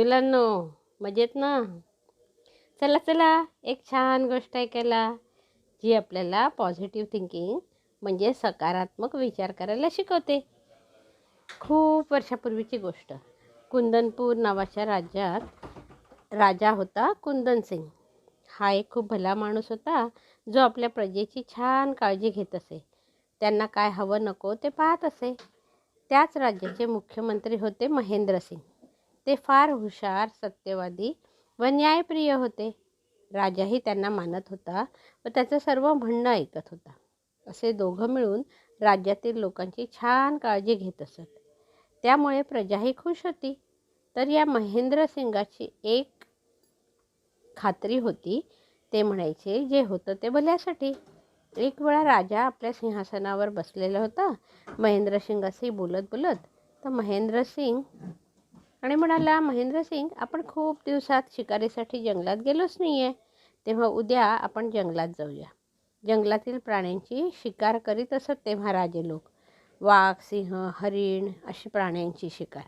मुलांनो मजेत ना? चला चला एक छान गोष्ट ऐकायला जी आपल्याला पॉझिटिव्ह थिंकिंग म्हणजे सकारात्मक विचार करायला शिकवते. खूप वर्षापूर्वीची गोष्ट. कुंदनपूर नावाच्या राज्यात राजा होता कुंदन सिंग. हा एक खूप भला माणूस होता जो आपल्या प्रजेची छान काळजी घेत असे. त्यांना काय हवं नको ते पाहत असे. त्याच राज्याचे मुख्यमंत्री होते महेंद्र सिंग. ते फार हुशार सत्यवादी व न्यायप्रिय होते. राजाही त्यांना मानत होता व त्याचं सर्व म्हणणं ऐकत होता. असे दोघं मिळून राज्यातील लोकांची छान काळजी घेत असत. त्यामुळे प्रजाही खुश होती. तर या महेंद्रसिंगाची एक खात्री होती. ते म्हणायचे जे होतं ते भल्यासाठी. एक वेळा राजा आपल्या सिंहासनावर बसलेला होता. महेंद्रसिंगाशी बोलत बोलत तर महेंद्रसिंग आणि म्हणाला महेंद्रसिंग आपण खूप दिवसात शिकारीसाठी जंगलात गेलोच नाही आहे तेव्हा उद्या आपण जंगलात जाऊया. जंगलातील प्राण्यांची शिकार करीत असत तेव्हा राजे लोक. वाघ सिंह हरिण अशी प्राण्यांची शिकार.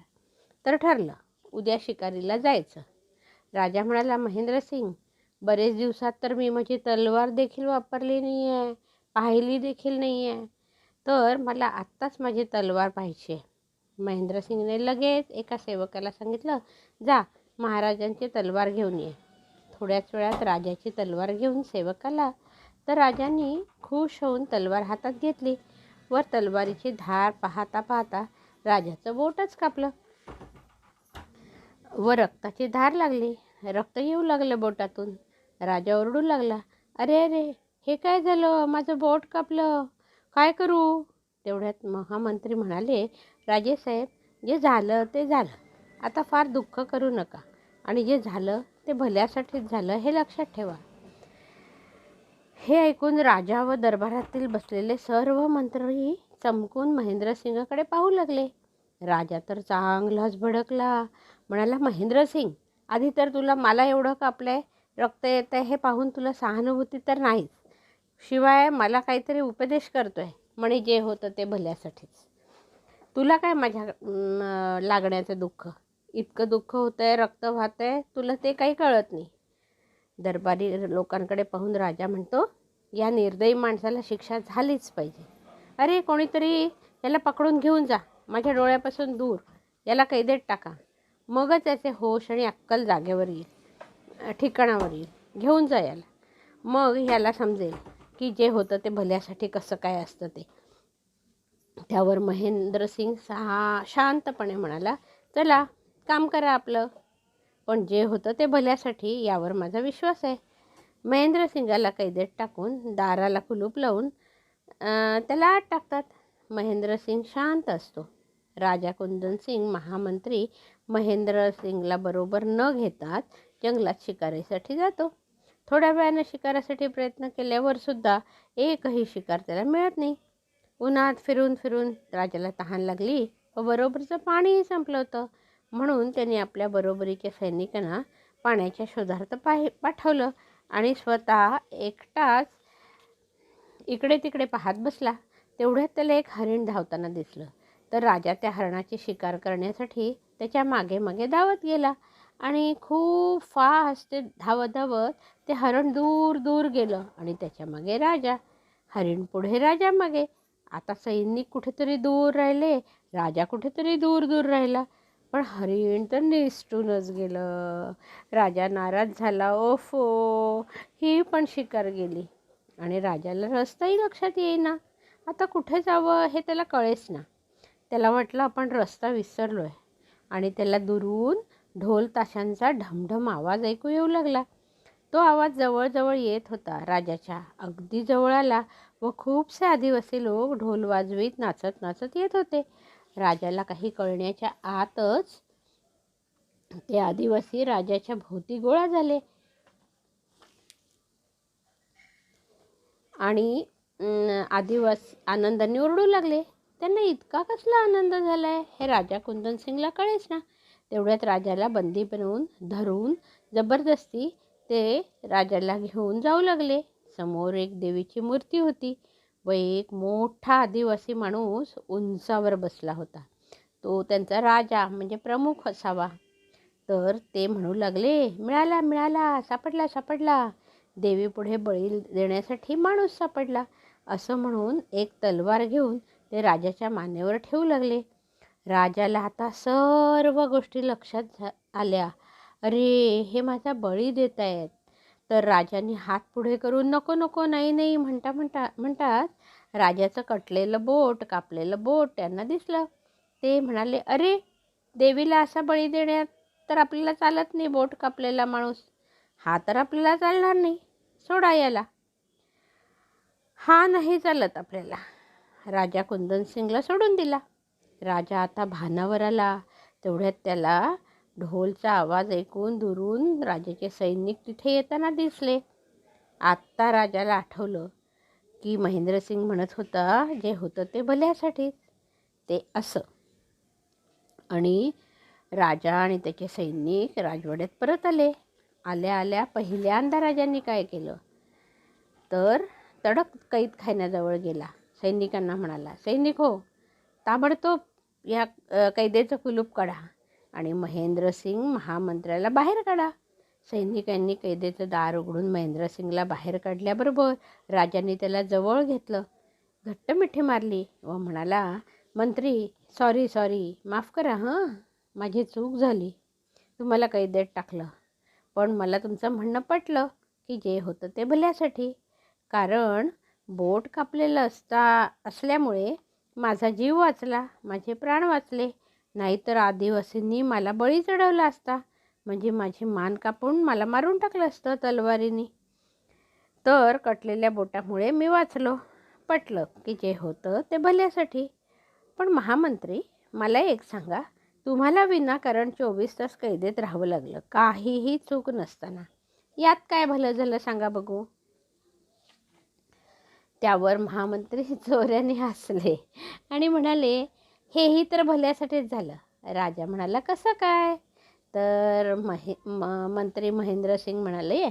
तर ठरलं उद्या शिकारीला जायचं. राजा म्हणाला महेंद्रसिंग बरेच दिवसात तर मी माझी तलवार देखील वापरली नाही आहे पाहिली देखील नाही आहे तर मला आत्ताच माझी तलवार पाहिजे महेंद्रसिंगने लगेच एका सेवकाला सांगितलं जा महाराजांची तलवार घेऊन ये. थोड्याच वेळात राजाची तलवार घेऊन सेवक आला. तर राजांनी खुश होऊन तलवार हातात घेतली. व तलवारीची धार पाहता पाहता राजाचं बोटच कापलं. व रक्ताची धार लागली. रक्त येऊ लागलं बोटातून. राजा ओरडू लागला अरे अरे हे काय झालं? माझं बोट कापलं. काय करू? तेवढ्यात महामंत्री म्हणाले राजेसाहेब जे झालं ते झालं. आता फार दुःख करू नका. आणि जे झालं ते भल्यासाठीच झालं हे लक्षात ठेवा. हे ऐकून राजा व दरबारातील बसलेले सर्व मंत्री चमकून महेंद्रसिंगाकडे पाहू लागले. राजा तर चांगलाच भडकला. म्हणाला महेंद्रसिंग आधी तर तुला मला एवढं कापलंय. रक्त येतं आहे हे पाहून तुला सहानुभूती तर नाहीच. शिवाय मला काहीतरी उपदेश करतोय. म्हणे जे होतं ते भल्यासाठीच. तुला काय माझ्या लागण्याचं दुःख? इतकं दुःख होतं आहे रक्त वाहत आहे तुला ते काही कळत नाही. दरबारी लोकांकडे पाहून राजा म्हणतो या निर्दयी माणसाला शिक्षा झालीच पाहिजे. अरे कोणीतरी याला पकडून घेऊन जा. माझ्या डोळ्यापासून दूर. याला कैदेत टाका. मगच याचे होश आणि अक्कल जागेवर येईल. ठिकाणावर येईल. घेऊन जा याला. मग ह्याला समजेल. की जे होतं ते भल्यासाठी कसं काय असतं ते. त्यावर महेंद्रसिंग सहा शांतपणे म्हणाला चला काम करा आपलं. पण जे होतं ते भल्यासाठी यावर माझा विश्वास आहे. महेंद्रसिंगाला कैदेत टाकून दाराला कुलूप लावून त्याला आत टाकतात. महेंद्रसिंग शांत असतो. राजा कुंदन सिंग महामंत्री महेंद्र सिंगला बरोबर न घेतात जंगलात शिकारीसाठी जातो. थोड्या वेळानं शिकारासाठी प्रयत्न केल्यावर सुद्धा एकही शिकार त्याला मिळत नाही. उन्हात फिरून फिरून राजाला तहान लागली. व बरोबरचं पाणीही संपलं होतं. म्हणून त्यांनी आपल्या बरोबरीच्या सैनिकांना पाण्याच्या शोधार्थ पाहि पाठवलं आणि स्वतः एकटाच इकडे तिकडे पाहत बसला. तेवढ्यात त्याला एक हरिण धावताना दिसलं. तर राजा त्या हरणाची शिकार करण्यासाठी त्याच्यामागे मागे धावत गेला आणि खूप फास्ट ते धावत धावत ते हरण दूर दूर गेलं आणि त्याच्यामागे राजा. हरिण पुढे राजा मागे. आता सैनिक कुठेतरी दूर राहिले राजा कुठेतरी दूर दूर राहिला. पण हरिण तर निसटूनच गेलं. राजा नाराज झाला ओफो ही पण शिकार गेली. आणि राजाला रस्ताही लक्षात येईना. आता कुठे जावं हे त्याला कळेच ना. त्याला वाटलं आपण रस्ता विसरलो आहे आणि त्याला दुरून ढोल ताशांचा ढमढम आवाज ऐकू येऊ लागला. तो आवाज जवळजवळ येत होता. राजाच्या अगदी जवळ आला व खूपसे आदिवासी लोक ढोल वाजवीत नाचत नाचत येत होते. राजाला काही कळण्याच्या आतच ते आदिवासी राजाच्या भोवती गोळा झाले. आणि आदिवासी आनंदाने ओरडू लागले. त्यांना इतका कसला आनंद झाला आहे हे राजा कुंदन सिंगला कळेच ना. तेवढ्यात राजाला बंदी बनवून धरून जबरदस्ती ते राजाला घेऊन जाऊ लागले. समोर एक देवीची मूर्ती होती व एक मोठा आदिवासी माणूस उंचावर बसला होता. तो त्यांचा राजा म्हणजे प्रमुख असावा. तर ते म्हणू लागले मिळाला मिळाला सापडला सापडला. देवीपुढे बळी देण्यासाठी माणूस सापडला. असं म्हणून एक तलवार घेऊन ते राजाच्या मानेवर ठेवू लागले. राजाला आता सर्व गोष्टी लक्षात झा आल्या. अरे हे माझा बळी देत आहेत. तर राजाने हात पुढे करून नको नको नाही नाही म्हणता म्हणता म्हणतात. राजाचं कटलेलं बोट कापलेलं बोट त्यांना दिसलं. ते म्हणाले अरे देवीला असा बळी देण्यात तर आपल्याला चालत नाही बोट कापलेला माणूस. हा तर आपल्याला चालणार नाही. सोडा याला. हा नाही चालत आपल्याला. राजा कुंदन सिंगला सोडून दिला. राजा आता भानावर आला. तेवढ्यात त्याला ढोलचा आवाज ऐकून दुरून राजाचे सैनिक तिथे येताना दिसले. आत्ता राजाला आठवलं की महेंद्रसिंग म्हणत होता जे होतं ते भल्यासाठीच ते असं. आणि राजा आणि त्याचे सैनिक राजवाड्यात परत आले. आल्या आल्या पहिल्यांदा राजांनी काय केलं? तर तडक कैद कैदखान्याजवळ गेला. सैनिकांना म्हणाला सैनिक हो ताबडतोब या कैदेचं कुलूप काढा. आणि महेंद्रसिंग महामंत्र्याला बाहेर काढा. सैनिकांनी कैदेचं दार उघडून महेंद्रसिंगला बाहेर काढल्याबरोबर राजांनी त्याला जवळ घेतलं. घट्ट मिठी मारली व म्हणाला मंत्री सॉरी सॉरी माफ करा हां? माझी चूक झाली. तुम्हाला कैदेत टाकलं. पण मला तुमचं म्हणणं पटलं की जे होतं ते भल्यासाठी. कारण बोट कापलेलं असता असल्यामुळे माझा जीव वाचला माझे प्राण वाचले. नाहीतर आदिवासींनी मला बळी चढवला असता. म्हणजे माझी मान कापून मला मारून टाकलं असतं तलवारीने. तर कटलेल्या बोटामुळे मी वाचलो. पटलं की जे होतं ते भल्यासाठी. पण महामंत्री मला एक सांगा तुम्हाला विनाकारण चोवीस तास कैदेत राहावं लागलं. काहीही चूक नसताना. यात काय भलं झालं सांगा बघू. त्यावर महामंत्री चोऱ्याने हसले आणि म्हणाले हेही तर भल्यासाठीच झालं. राजा म्हणाला कसं काय? तर महे म मंत्री महेंद्रसिंग म्हणाले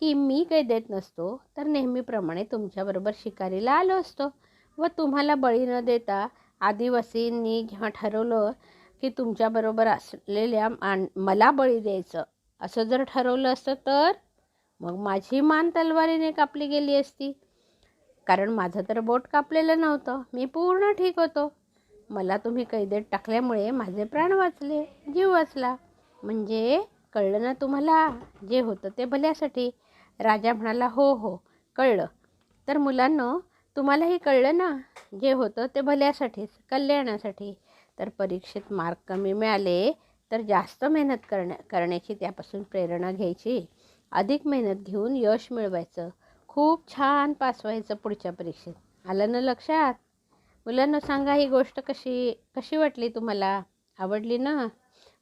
की मी काही देत नसतो तर नेहमीप्रमाणे तुमच्याबरोबर शिकारीला आलो असतो. व तुम्हाला बळी न देता आदिवासींनी जेव्हा ठरवलं की तुमच्याबरोबर असलेल्या मान मला बळी द्यायचं. असं जर ठरवलं असतं तर? मग माझी मान तलवारीने कापली गेली असती. कारण माझं तर बोट कापलेलं नव्हतं. मी पूर्ण ठीक होतो. मला तुम्ही कैदेत टाकल्यामुळे माझे प्राण वाचले जीव वाचला. म्हणजे कळलं ना तुम्हाला जे होतं ते भल्यासाठी? राजा म्हणाला हो हो कळलं. तर मुलांनो तुम्हालाही कळलं ना जे होतं ते भल्यासाठीच कल्याणासाठी? तर परीक्षेत मार्क कमी मिळाले तर जास्त मेहनत करण्या करण्याची त्यापासून प्रेरणा घ्यायची. अधिक मेहनत घेऊन यश मिळवायचं. खूप छान पास व्हायचं पुढच्या परीक्षेत. आलं ना लक्षात? मुलांना सांगा ही गोष्ट कशी कशी वाटली तुम्हाला? आवडली ना?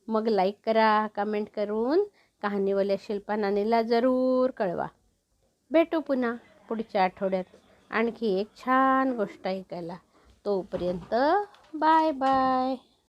मग लाईक करा कमेंट करून कहाणीवाल्या शिल्पा नानीला जरूर कळवा. भेटू पुन्हा पुढच्या आठवड्यात. आणखी एक छान गोष्ट ऐकायला. तोपर्यंत बाय बाय